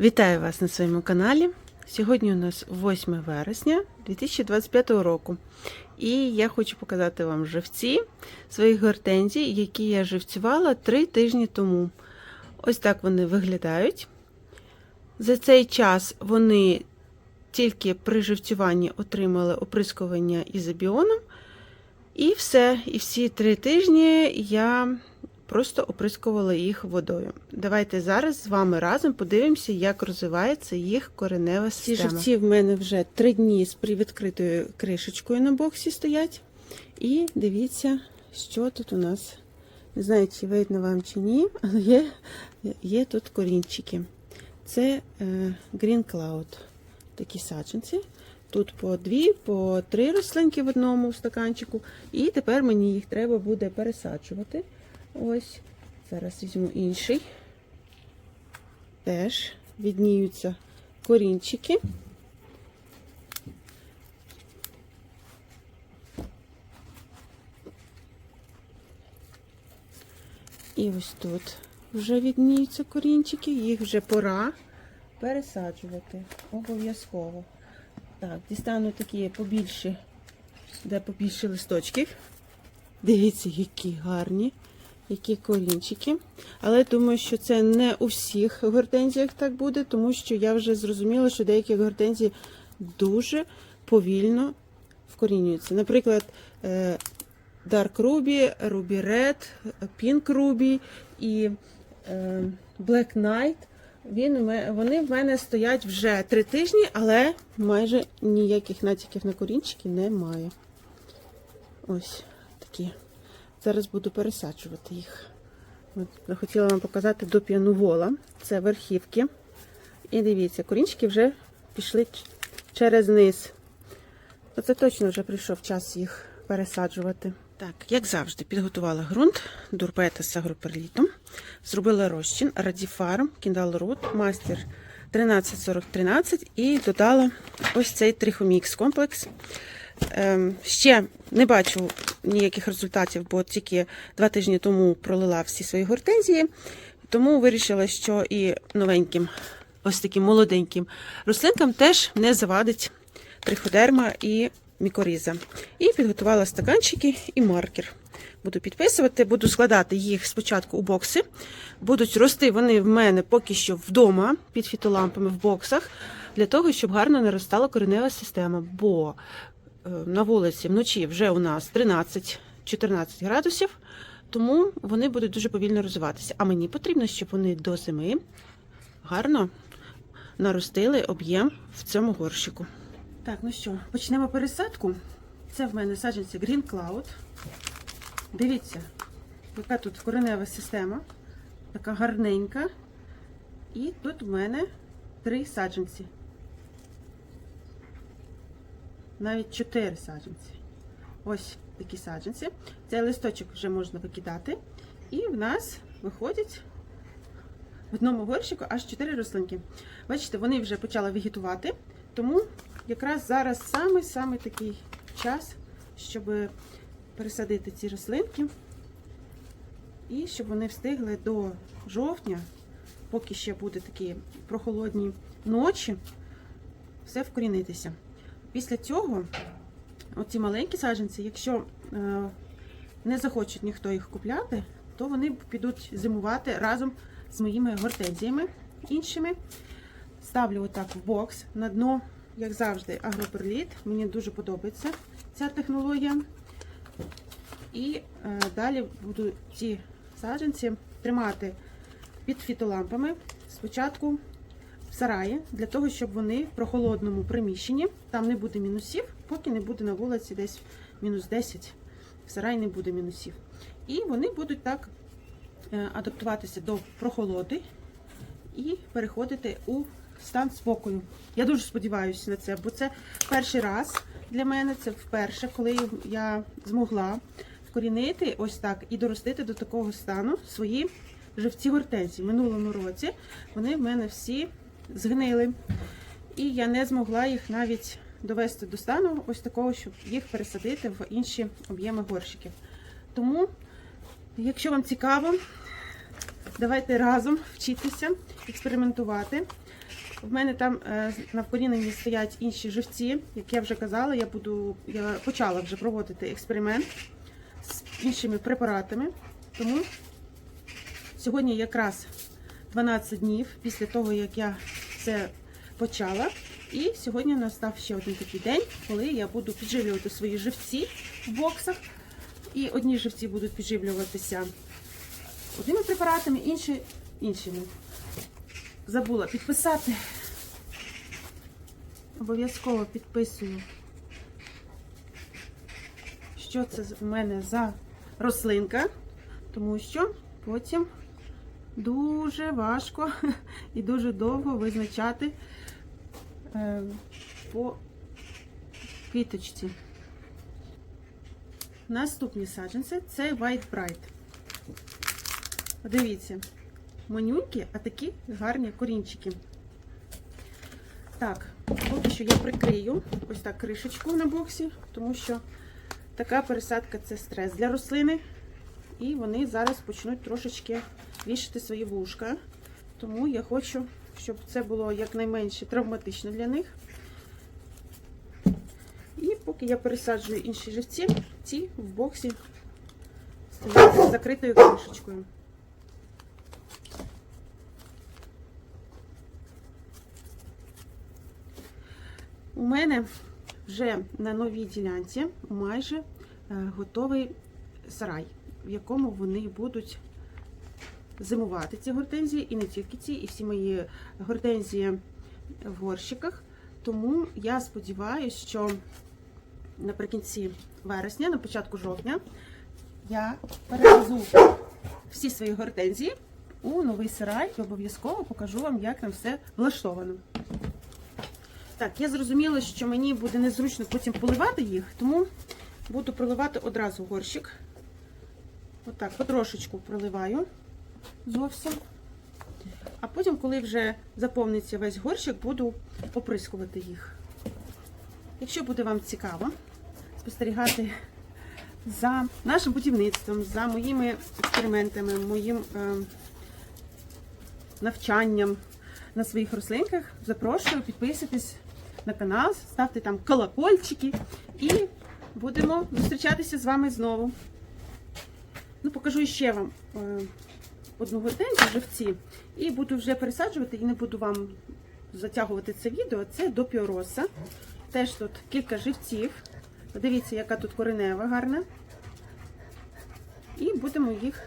Вітаю вас на своєму каналі. Сьогодні у нас 8 вересня 2025 року. І я хочу показати вам живці своїх гортензій, які я живцювала 3 тижні тому. Ось так вони виглядають. За цей час вони тільки при живцюванні отримали оприскування ізобіоном. І все. І всі 3 тижні я просто оприскувала їх водою. Давайте зараз з вами разом подивимося, як розвивається їх коренева Ці живці в мене вже три дні з привідкритою кришечкою на боксі стоять. І дивіться, що тут у нас. Не знаю, чи видно вам чи ні, але є, є тут корінчики. Це е, Green Cloud. Такі саджанці. Тут по дві, по три рослинки в одному стаканчику. І тепер мені їх треба буде пересаджувати. Ось. Зараз візьму інший. Теж відніються корінчики. І ось тут вже відніються корінчики, їх вже пора пересаджувати. Обов'язково. Так, дістану такі побільші, де побільше листочків. Дивіться, які гарні, які корінчики. Але думаю, що це не у всіх гортензіях так буде, тому що я вже зрозуміла, що деякі гортензії дуже повільно вкорінюються. Наприклад, е, Dark Ruby, Ruby Red, Pink Ruby і е, Black Knight. Він, вони в мене стоять вже три тижні, але майже ніяких натяків на корінчики немає. Ось такі. Зараз буду пересаджувати їх. От, хотіла вам показати до п'янувола. Це верхівки. І дивіться, корінчики вже пішли через низ. Оце точно вже прийшов час їх пересаджувати. Так, як завжди, підготувала ґрунт, дурпета з агроперлітом, зробила розчин, радіфарм, кіндалрут, мастер 134013 і додала ось цей трихомікс комплекс. Ем, ще не бачу ніяких результатів, бо тільки два тижні тому пролила всі свої гортензії. Тому вирішила, що і новеньким, ось таким молоденьким рослинкам теж не завадить триходерма і мікоріза. І підготувала стаканчики і маркер. Буду підписувати, буду складати їх спочатку у бокси. Будуть рости вони в мене поки що вдома під фітолампами в боксах, для того, щоб гарно наростала коренева система. Бо на вулиці вночі вже у нас 13-14 градусів, тому вони будуть дуже повільно розвиватися. А мені потрібно, щоб вони до зими гарно наростили об'єм в цьому горщику. Так, ну що, почнемо пересадку. Це в мене саджанці Green Cloud. Дивіться, яка тут коренева система, така гарненька. І тут в мене три саджанці. Навіть чотири саджанці. Ось такі саджанці. Цей листочок вже можна викидати. І в нас виходять в одному горщику аж чотири рослинки. Бачите, вони вже почали вегетувати, тому якраз зараз саме-саме такий час, щоб пересадити ці рослинки. І щоб вони встигли до жовтня, поки ще буде такі прохолодні ночі, все вкорінитися. Після цього, оці маленькі саджанці, якщо е, не захочуть ніхто їх купляти, то вони підуть зимувати разом з моїми гортензіями іншими. Ставлю отак в бокс на дно, як завжди, агроперліт. Мені дуже подобається ця технологія. І е, далі буду ці саджанці тримати під фітолампами. Спочатку сараї, для того, щоб вони в прохолодному приміщенні, там не буде мінусів, поки не буде на вулиці десь мінус 10, в сараї не буде мінусів. І вони будуть так е, адаптуватися до прохолоди і переходити у стан спокою. Я дуже сподіваюся на це, бо це перший раз для мене, це вперше, коли я змогла вкорінити ось так і доростити до такого стану свої живці гортензії. Минулому році вони в мене всі згнили. І я не змогла їх навіть довести до стану ось такого, щоб їх пересадити в інші об'єми горщиків. Тому, якщо вам цікаво, давайте разом вчитися, експериментувати. В мене там е, на вкоріненні стоять інші живці, як я вже казала, я буду я почала вже проводити експеримент з іншими препаратами. Тому сьогодні якраз 12 днів після того, як я це почала. І сьогодні настав ще один такий день, коли я буду підживлювати свої живці в боксах. І одні живці будуть підживлюватися одними препаратами, інші іншими. Забула підписати. Обов'язково підписую, що це в мене за рослинка, тому що потім дуже важко і дуже довго визначати е, по квіточці. Наступні саджанці це White Bright. Подивіться, манюнькі, а такі гарні корінчики. Так, поки що я прикрию ось так кришечку на боксі, тому що така пересадка це стрес для рослини. І вони зараз почнуть трошечки вішати свої вушка. Тому я хочу, щоб це було якнайменше травматично для них. І поки я пересаджую інші живці, ці в боксі з закритою кришечкою. У мене вже на новій ділянці майже е, готовий сарай, в якому вони будуть зимувати ці гортензії, і не тільки ці, і всі мої гортензії в горщиках. Тому я сподіваюся, що наприкінці вересня, на початку жовтня, я перевезу всі свої гортензії у новий сарай і обов'язково покажу вам, як там все влаштовано. Так, я зрозуміла, що мені буде незручно потім поливати їх, тому буду проливати одразу горщик. Отак, потрошечку проливаю зовсім. А потім, коли вже заповниться весь горщик, буду оприскувати їх. Якщо буде вам цікаво спостерігати за нашим будівництвом, за моїми експериментами, моїм е, навчанням на своїх рослинках, запрошую, підписуйтесь на канал, ставте там колокольчики і будемо зустрічатися з вами знову. Ну, покажу ще вам е, одну гортензію живці, і буду вже пересаджувати, і не буду вам затягувати це відео. Це до піороса. Теж тут кілька живців. Подивіться, яка тут коренева гарна. І будемо їх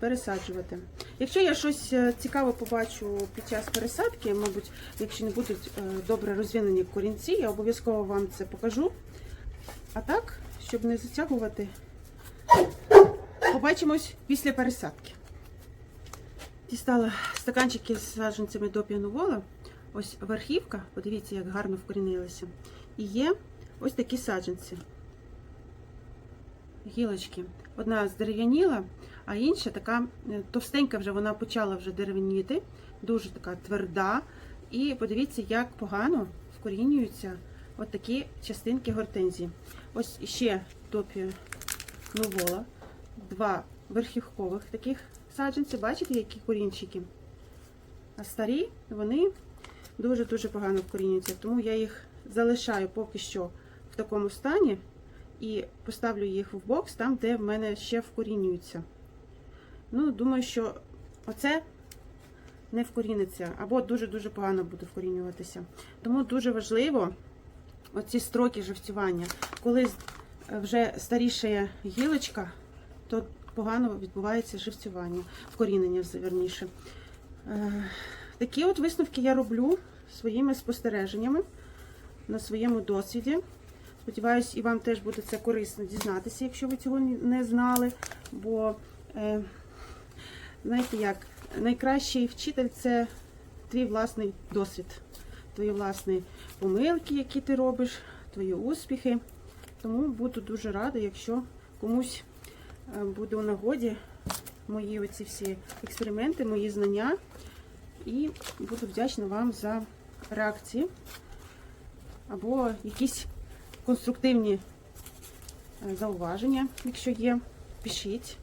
пересаджувати. Якщо я щось е, цікаве побачу під час пересадки, мабуть, якщо не будуть е, добре розвинені корінці, я обов'язково вам це покажу. А так, щоб не затягувати, побачимось після пересадки. Дістала стаканчики з саджанцями до піанувола. Ось верхівка, подивіться, як гарно вкорінилася. І є ось такі саджанці. Гілочки. Одна здерев'яніла, а інша така е, товстенька вже вона почала вже дерев'яніти, дуже така тверда. І подивіться, як погано вкорінюються от такі частинки гортензії. Ось ще топі новола. Два верхівкових таких саджанці. Бачите, які корінчики? А старі, вони дуже-дуже погано вкорінюються. Тому я їх залишаю поки що в такому стані і поставлю їх в бокс, там, де в мене ще вкорінюються. Ну, думаю, що оце не вкоріниться, або дуже-дуже погано буде вкорінюватися. Тому дуже важливо оці строки живцювання. Коли вже старішає гілочка, то погано відбувається живцювання, вкорінення, верніше. Е, Такі от висновки я роблю своїми спостереженнями на своєму досвіді. Сподіваюсь, і вам теж буде це корисно дізнатися, якщо ви цього не знали. Бо, е, знаєте як, найкращий вчитель це твій власний досвід, твої власні помилки, які ти робиш, твої успіхи. Тому буду дуже рада, якщо комусь буде у нагоді мої оці всі експерименти, мої знання. І буду вдячна вам за реакції або якісь конструктивні е, зауваження, якщо є, пишіть.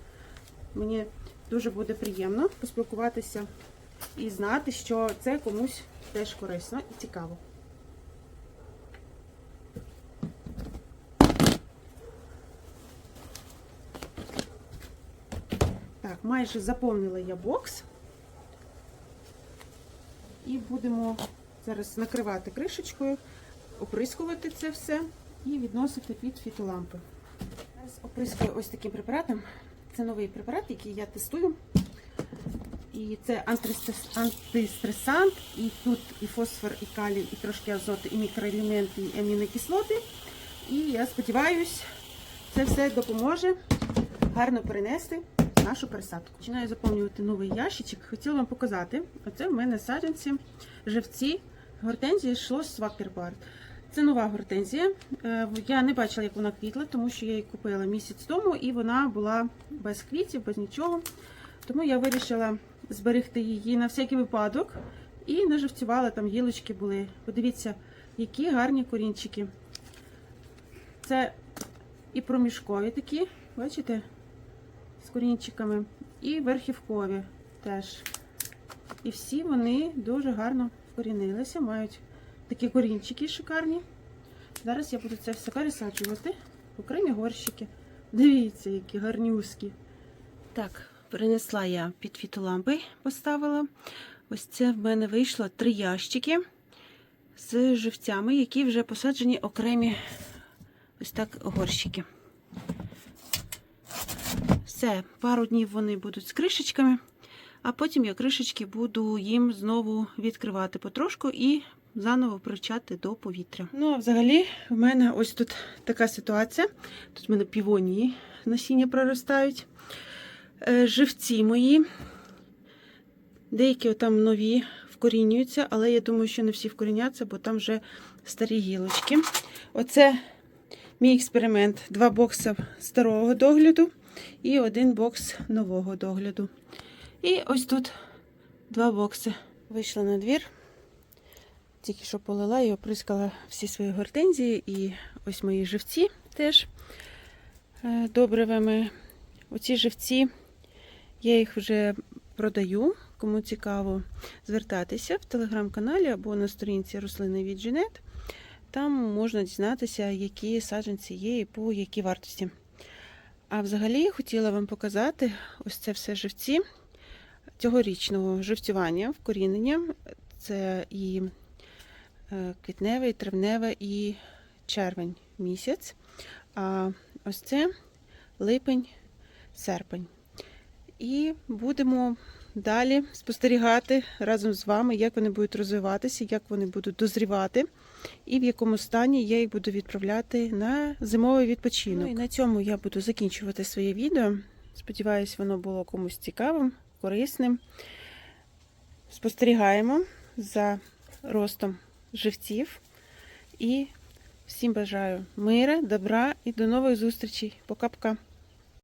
Мені дуже буде приємно поспілкуватися і знати, що це комусь теж корисно і цікаво. Так, майже заповнила я бокс. І будемо зараз накривати кришечкою, оприскувати це все і відносити під фітолампи. Зараз оприскую ось таким препаратом. Це новий препарат, який я тестую. І це антистресант, і тут і фосфор, і калій, і трошки азот, і мікроелементи, і амінокислоти. І я сподіваюся, це все допоможе гарно перенести нашу пересадку. Починаю заповнювати новий ящичок. Хотіла вам показати. Оце в мене саджанці, живці, гортензії шлос свакербард. Це нова гортензія. Е, Я не бачила, як вона квітла, тому що я її купила місяць тому, і вона була без квітів, без нічого. Тому я вирішила зберегти її на всякий випадок і наживцювала, там гілочки були. Подивіться, які гарні корінчики. Це і проміжкові такі, бачите, з корінчиками, і верхівкові теж. І всі вони дуже гарно вкорінилися, мають такі корінчики шикарні. Зараз я буду це все пересаджувати окремі горщики. Дивіться, які гарнюські. Так, принесла я під фітолампи, поставила. Ось це в мене вийшло три ящики з живцями, які вже посаджені окремі ось так горщики. Все, пару днів вони будуть з кришечками, а потім я кришечки буду їм знову відкривати потрошку і заново привчати до повітря. Ну, а взагалі, в мене ось тут така ситуація. Тут в мене півонії насіння проростають. Е, Живці мої. Деякі там нові вкорінюються, але я думаю, що не всі вкоріняться, бо там вже старі гілочки. Оце мій експеримент. Два бокси старого догляду і один бокс нового догляду. І ось тут два бокси. Вийшла на двір. Тільки що полила і оприскала всі свої гортензії і ось мої живці теж е, добривими. Оці живці, я їх вже продаю. Кому цікаво звертатися в телеграм-каналі або на сторінці рослини від Дженет. Там можна дізнатися, які саджанці є і по якій вартості. А взагалі хотіла вам показати ось це все живці цьогорічного живцювання, вкорінення. Це і квітневе, і травневе і червень місяць. А ось це липень, серпень. І будемо далі спостерігати разом з вами, як вони будуть розвиватися, як вони будуть дозрівати, і в якому стані я їх буду відправляти на зимовий відпочинок. Ну і на цьому я буду закінчувати своє відео. Сподіваюсь, воно було комусь цікавим, корисним. Спостерігаємо за ростом живців. І всім бажаю мира, добра і до нових зустрічей. Пока-пока.